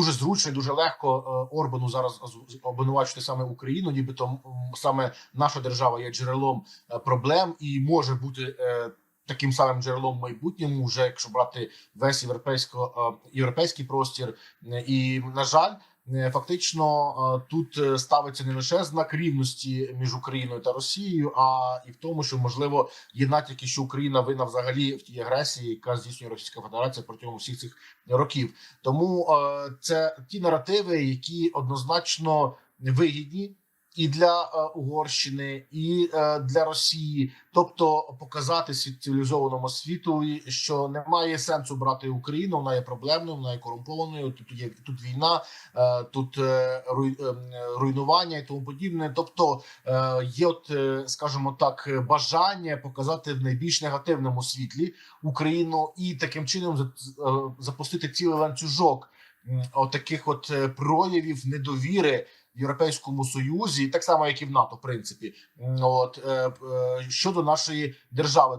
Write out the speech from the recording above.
дуже зручно і дуже легко е, Орбану зараз обвинувачувати саме Україну, нібито саме наша держава є джерелом е, проблем і може бути. е, Таким самим джерелом в майбутньому, вже якщо брати весь європейсько європейський простір, і на жаль, фактично е, тут е, ставиться не лише знак рівності між Україною та Росією, а і в тому, що можливо є натяки, що Україна винна взагалі в тій агресії, яка здійснює Російська Федерація протягом всіх цих років. Тому е, це ті наративи, які однозначно вигідні. І для е, Угорщини, і е, для Росії, тобто показати світ- цивілізованому світу, що немає сенсу брати Україну. Вона є проблемною, вона є корумпованою. Тут є тут війна, е, тут руйнування і тому подібне. Тобто є, от скажімо так, бажання показати в найбільш негативному світлі Україну і таким чином запустити цілий ланцюжок отаких от е, проявів недовіри Європейському Союзі, так само як і в НАТО, в принципі, от е, е, щодо нашої держави.